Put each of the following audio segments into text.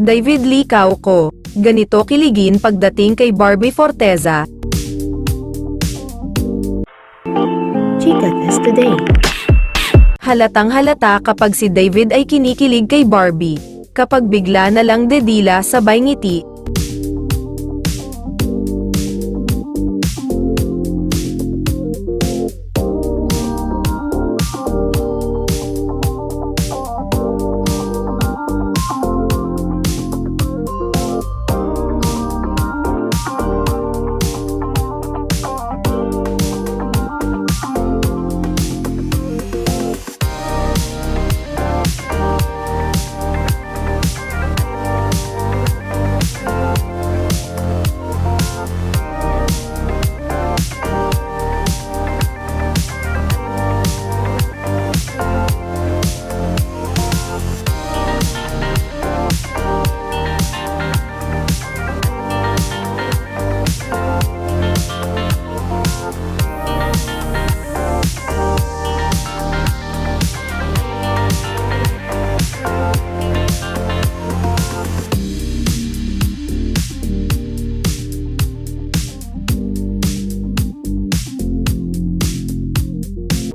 David Lee Cauco. Ganito kiligin pagdating kay Barbie Forteza. Chica Test Today. Halatang halata kapag si David ay kinikilig kay Barbie. Kapag bigla na lang dedila sabay ngiti,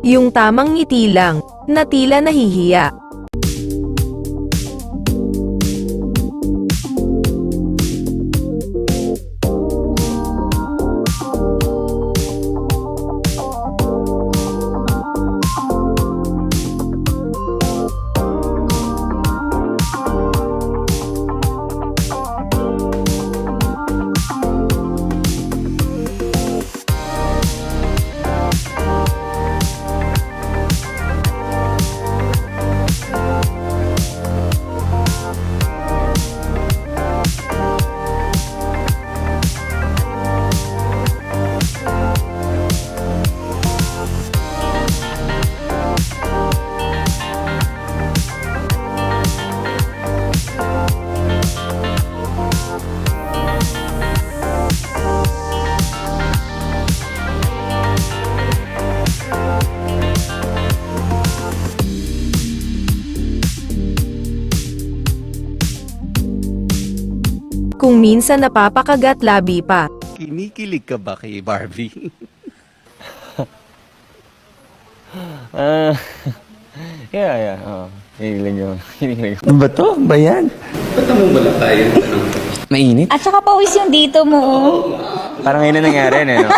yung tamang ngiti lang, na tila nahihiya. Kung minsan napapakagat labi pa. Kinikilig ka ba kay Barbie? Ah, yeah, yeah. Oh, hinihiling yun. Hinihiling yun. Ano ba to? Ba yan? Ba't naman wala tayo? Mainit? At saka pawis yung dito mo. oh. Parang ngayon na nangyari, ano? no?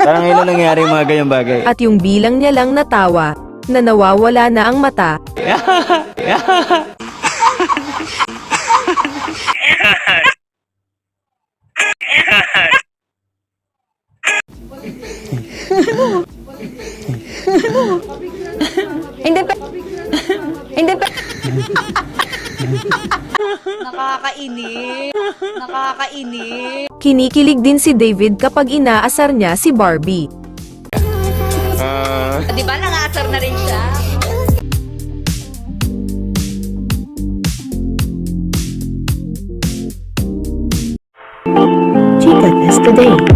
Parang ngayon na nangyari yung mga ganyang bagay. At yung bilang niya lang natawa, na nawawala na ang mata, Hindi pa. Hindi pa. Nakakainip. Nakakainip. Kinikilig din si David kapag inaasar niya si Barbie. Uh, Di ba nangasar na rin siya? Chica Test Today